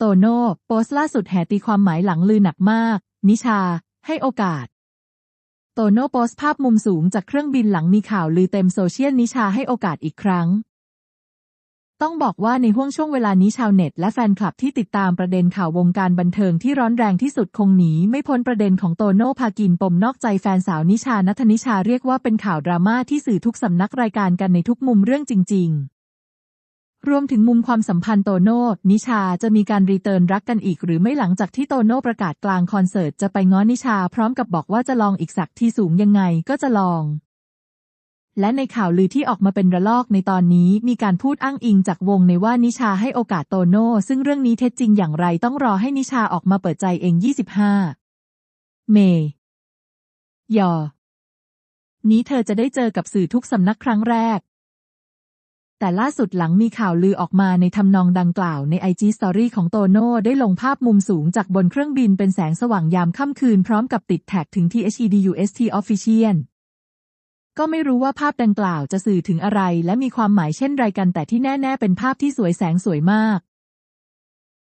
โตโน่โพสล่าสุดแห่ตีความหมายหลังลือหนักมาก นิชา ให้โอกาส โตโน่โพสภาพมุมสูงจากเครื่องบินหลังมีข่าวลือเต็มโซเชียลนิชาให้โอกาสอีกครั้ง ต้องบอกว่าในห่วงช่วงเวลานี้ชาวเน็ตและแฟนคลับที่ติดตามประเด็นข่าววงการบันเทิงที่ร้อนแรงที่สุดคงหนีไม่พ้นประเด็นของโตโน่พากินปมนอกใจแฟนสาวนิชานัทนิชาเรียกว่าเป็นข่าวดราม่าที่สื่อทุกสำนักรายการกันในทุกมุมเรื่องจริง ๆ รวมถึงมุมความสัมพันธ์โตโน่ นิชาจะมีการรีเทิร์นรักกันอีกหรือไม่หลังจากที่โตโน่ประกาศกลางคอนเสิร์ตจะไปง้อนิชาพร้อมกับบอกว่าจะลองอีกสักที่สูงยังไงก็จะลอง และในข่าวลือที่ออกมาเป็นระลอกในตอนนี้มีการพูดอ้างอิงจากวงในว่านิชาให้โอกาสโตโน่ ซึ่งเรื่องนี้เท็จจริงอย่างไรต้องรอให้นิชาออกมาเปิดใจเอง 25 เมย์ยอนี้เธอจะได้เจอกับสื่อทุกสำนักครั้งแรก แต่ล่าสุดหลังมีข่าวลือออกมาในทำนองดังกล่าวในไอจีสตอรี่ของโตโน่ได้ลงภาพมุมสูงจากบนเครื่องบินเป็นแสงสว่างยามค่ำคืนพร้อมกับติดแท็กถึง THEDUST Official ก็ไม่รู้ว่าภาพดังกล่าวจะสื่อถึงอะไรและมีความหมายเช่นไรกันแต่ที่แน่ ๆ เป็นภาพที่สวยแสงสวยมาก